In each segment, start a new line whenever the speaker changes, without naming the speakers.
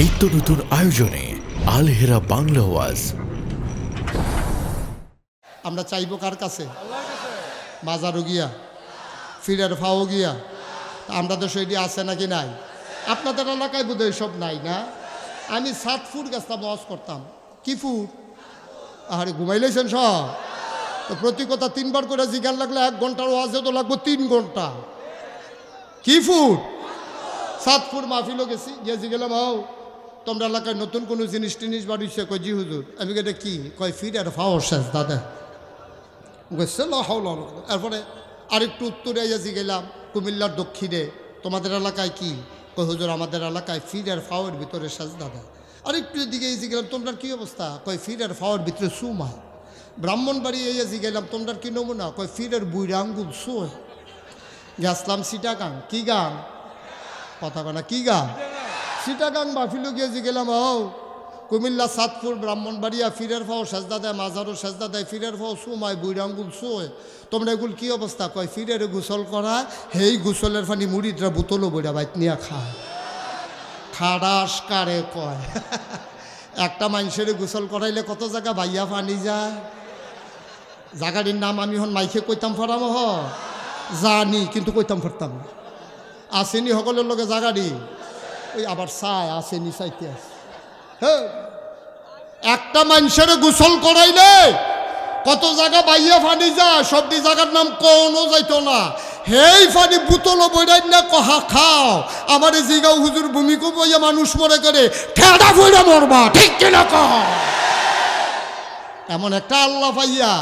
নিত্য নতুন আয়োজনে আলহেরা বাংলা ওয়াজ।
আমরা চাইব কার কাছে? বাজারও গিয়া, ফিরের ফাও গিয়া। আমরা তো সেটি আছে নাকি নাই? আপনাদের এলাকায় বোধ সব নাই না? আমি সাত ফুট গেছতাম ওয়াজ করতাম। কি ফুট? আরে ঘুমাইলেছেন সব? তো প্রতি কথা তিনবার করে জিজ্ঞান লাগলে এক ঘণ্টার ওয়াজে তো লাগবো তিন ঘণ্টা। কি ফুট? সাত ফুট মাফিলও গেছি, গিয়ে জিগেলাম হাও তোমরা এলাকায় নতুন কোনো জিনিস টিনিস বাড়িছে কয়, জি হুজুর। আমি এটা কি? কয় ফির আর ফাও শেষ দাদা। গেছে ল হাও এরপরে আরেকটু উত্তরে এসে গেলাম, কুমিল্লার দক্ষিণে। তোমাদের এলাকায় কি? কই হুজুর, আমাদের এলাকায় ফির আর ফাওয়ের ভিতরে শেষ দাদা। আরেকটু এদিকে এসে গেলাম তোমরা কী অবস্থা? কয় ফির আর ফাওয়ের ভিতরে সুমা। ব্রাহ্মণবাড়ি এসে গেলাম তোমরা কি নমুনা? কয় ফির আর বুইরা আঙ্গুল, সোয়। গেছলাম সিটাগাং। কি গান? কথা কনা কি গান? সিটাগাং বাফিলু গিয়ে গেলাম, ও, কুমিল্লা, সাতপুর, ব্রাহ্মণবাড়িয়া, ফিরের ফাও সেজদা দেয়, মাজারও সেজদা দেয়, ফিরের ফাও সুমায় বুইরাঙ্গুল সোয় তোমরা এগুলো কি অবস্থা? কয়, ফিরের গোসল করা, হেই গোসলের ফানি মুড়িদরা বুতলও বইরা বাইত নিয়ে খায়। খাড়াস কারে কয়। একটা মানুষের গোসল করাইলে কত জায়গা বাইয়া পানি যায়? জাগাটির নাম আমি হন মাইকে কইতাম ফরাম, হ। জানি, কিন্তু কইতাম ফরতাম আসেনি সকলের লগে জাগাড়ি ওই আবার চায় আসেনি চাইতে আছে হ্যাঁ একটা মানুষের গোসল করাইলে কত জায়গা বাইয়া ফানি যায় সবটি জায়গার নাম কোনো যাইতো না। হেই ফানি বুতল বইরাই না কহা খাও, আমার জিগাও হুজুর ভূমিকম্প হইয়া মানুষ মরে করে ঠেড়া বইরা মরবা, ঠিক কিনা কহ এমন একটা আল্লাহ পাইয়া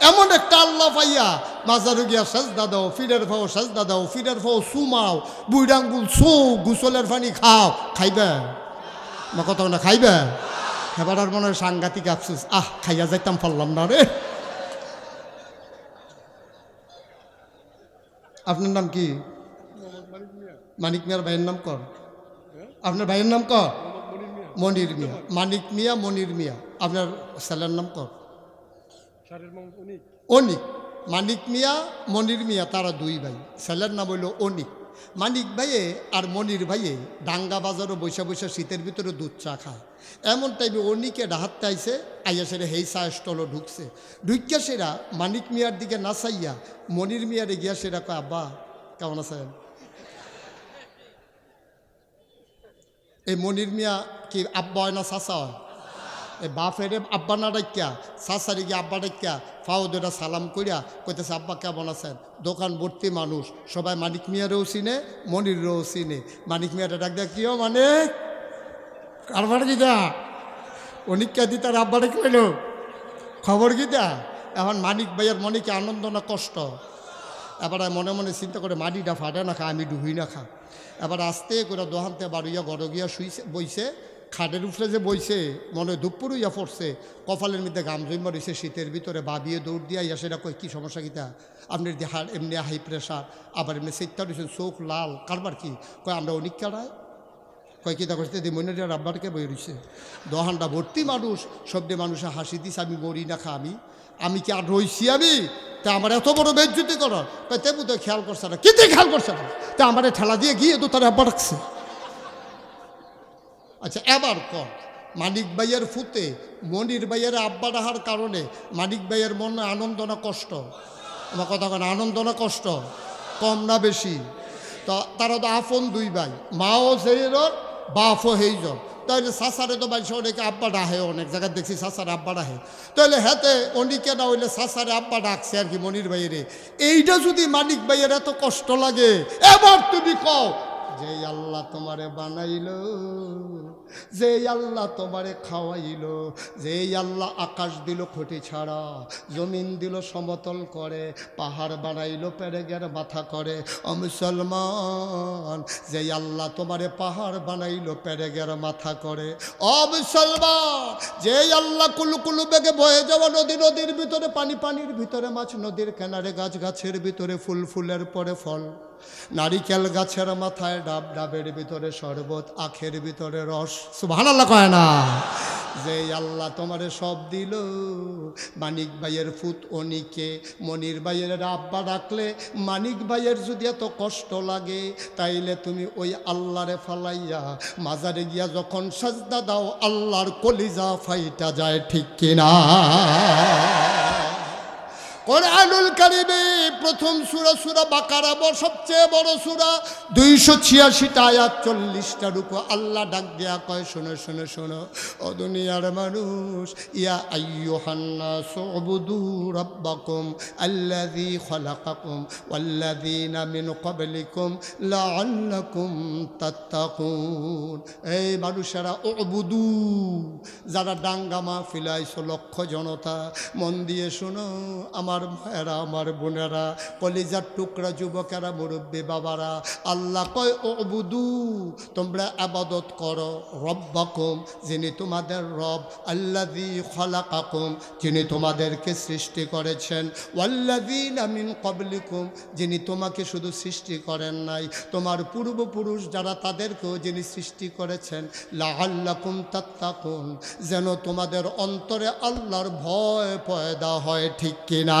এমন একটা আল্লাহ পাইয়া, মাজারু গিয়া সাজদা দাও, ফিরের ফাও সাজদা দাও, ফিরের ফাও সুমাও বুইডাঙ্গুল সো, গুসলের পানি খাও। খাইবে? না কত না খাইবে? এবার আর মনে হয় সাংঘাতিক আফসোস। আহ, খাইয়া যাইতাম পারলাম না রে। আপনার নাম কি? মানিক মিয়ার ভাইয়ের নাম কর। আপনার ভাইয়ের নাম কর? মনির মিয়া। মানিক মিয়া, মনির মিয়া। আপনার ছেলের নাম কর। অনিক। মানিক মিয়া, মনির মিয়া, তারা দুই ভাই। ছেলের নাম হইল অনিক। মানিক ভাইয়ে আর মনির ভাইয়ে ডাঙ্গা বাজারও বৈশা বৈশা শীতের ভিতরে দুধ চা খায়। এমন টাইমে অনিকে ডাহাতে আইসে আইয়া সেরে হেই চা স্টলও ঢুকছে। ঢুকিয়া সেরা মানিক মিয়ার দিকে না চাইয়া মনির মিয়ারে গিয়া সেরা কয়, আব্বা, কেমন আছেন? এই মনির মিয়া কি আব্বা হয় না চাচা হয়? বাপের আব্বা না ডাক্যা শাশারি গিয়ে আব্বা ডাক্যা ফাও দুটা সালাম করিয়া কইতেছে, আব্বা, কেমন আছেন? দোকান ভর্তি মানুষ, সবাই মানিক মিয়ারেও চিনে, মনিরেও চিনে। মানিক মিয়াটা ডাক দেয় কিও মানে কারবার গিতা অনিকা দি তার আব্বা ডাক কইল খবর গিতা এখন মানিক ভাইয়ের মনে কি আনন্দ না কষ্ট? এবার মনে মনে চিন্তা করে মাটিটা ফাটে না খা, আমি ডুবি না খা। এবার আস্তে করে দোহানতে বাড়িয়া গড় গিয়া শুইছে, বইছে। খাটের উপরে যে বইছে, মনে দুপুর ইয়া পড়ছে, কপালের মধ্যে গাম জমা রয়েছে শীতের ভিতরে বাবিয়ে দৌড় দিয়া ইয়া সেটা কয়, কী সমস্যা কিতা? আপনার যে হার এমনি হাই প্রেশার আবার এমনি সেটটা রয়েছে চোখ লাল, কারবার কি? কয়, আমরা অনেক কাড়ায় কয়, কিতা করছে দি মনে রাব্বারকে বই রয়েছে দহানটা ভর্তি মানুষ সবডে মানুষে হাসি দিস আমি মরি না খা আমি আমি কি আর রইছি আমি? তা আমার এত বড় বেজ্জুতি করো। কয় তেমন তো খেয়াল করছে না। কিন্তু খেয়াল করছে না? তা আমার ঠেলা দিয়ে গিয়ে তো তার রাখছে আচ্ছা এবার কর। মানিক ভাইয়ের ফুতে, মনির ভাইয়ের আব্বা ডাহার কারণে মানিক ভাইয়ের মনে আনন্দ না কষ্ট? আমার কথা কেন, আনন্দ না কষ্ট? কম না বেশি? তো, তারা তো আফন দুই ভাই, মাও সেই জন বাপও সেই জন তাহলে সাসারে তো বাইশে অনেকে আব্বা ডাহে, অনেক জায়গায় দেখছি সাসারে আব্বা ডাহে। তাহলে হেতে অনিকে না হইলে সাসারে আব্বা ডাকছে আর কি মনির ভাইয়েরে। এইটা যদি মানিক ভাইয়ের এত কষ্ট লাগে, এবার তুমি কও যে আল্লাহ তোমারে বানাইল, যে আল্লাহ তোমারে খাওয়াইল, যে আল্লাহ আকাশ দিল খুঁটি ছাড়া, জমিন দিল সমতল করে, পাহাড় বানাইল পেরেগের মাথা করে। ও মুসলমান, যে আল্লাহ তোমারে পাহাড় বানাইল পেরেগের মাথা করে। ও মুসলমান, যে আল্লাহ কুলু কুলু বেগে বয়ে যাওয়া নদী, নদীর ভিতরে, পানি পানির ভিতরে, মাছ নদীর কেনারে গাছ গাছের ভিতরে ফুল ফুলের পরে ফল। নারিকেল গাছের মাথায় ডাব, ডাবের ভিতরে শরবত, আখের ভিতরে রস। ভালো না? যে আল্লাহ তোমারে সব দিল, মানিক ভাইয়ের ফুত অনিকে, মনির ভাইয়ের আব্বা ডাকলে, মানিক ভাইয়ের যদি এত কষ্ট লাগে, তাইলে তুমি ওই আল্লাহরে ফালাইয়া মাজারে গিয়া যখন সাজদা দাও, আল্লাহর কলিজা ফাইটা যায় ঠিক কিনা? কোরআনুল কারিমে প্রথম সুরা সুরা বাকারা সবচেয়ে বড় সুরা। দুইশো ছিয়াশিটা আয়াত, চল্লিশটা রূপ আল্লাহ ডাক দেয়া কয়, শোনো শোনো শোনো। ও দুনিয়ার মানুষ, ইয়া আইয়ুহান্না সুবুদু রাব্বাকুম আল্লাযী খালাকাকুম ওয়াল্লাযীনা মিন ক্বাবলিকুম লাআল্লাকুম তাত্তাকুন। এই মানুষেরা উবুদু। যারা ডাঙ্গা মাহফিল আইছো লক্ষ জনতা, মন দিয়ে শোনো, আমার ভাইয়েরা, আমার বোনেরা, কলিজার টুকরা যুবকেরা, মুরব্বী বাবারা, আল্লাহ কয় অবুদু তোমরা আবাদত করো রব্বাকুম, যিনি তোমাদের রব আল্লাদি খলাকাকুম, যিনি তোমাদেরকে সৃষ্টি করেছেন। ওয়াল্লাদিন আমিন কবলিকুম যিনি তোমাকে শুধু সৃষ্টি করেন নাই। তোমার পূর্বপুরুষ যারা তাদেরকেও যিনি সৃষ্টি করেছেন লাহাল্লাকুম তাত্তাকুন, যেন তোমাদের অন্তরে আল্লাহর ভয় পয়দা হয় ঠিক কিনা?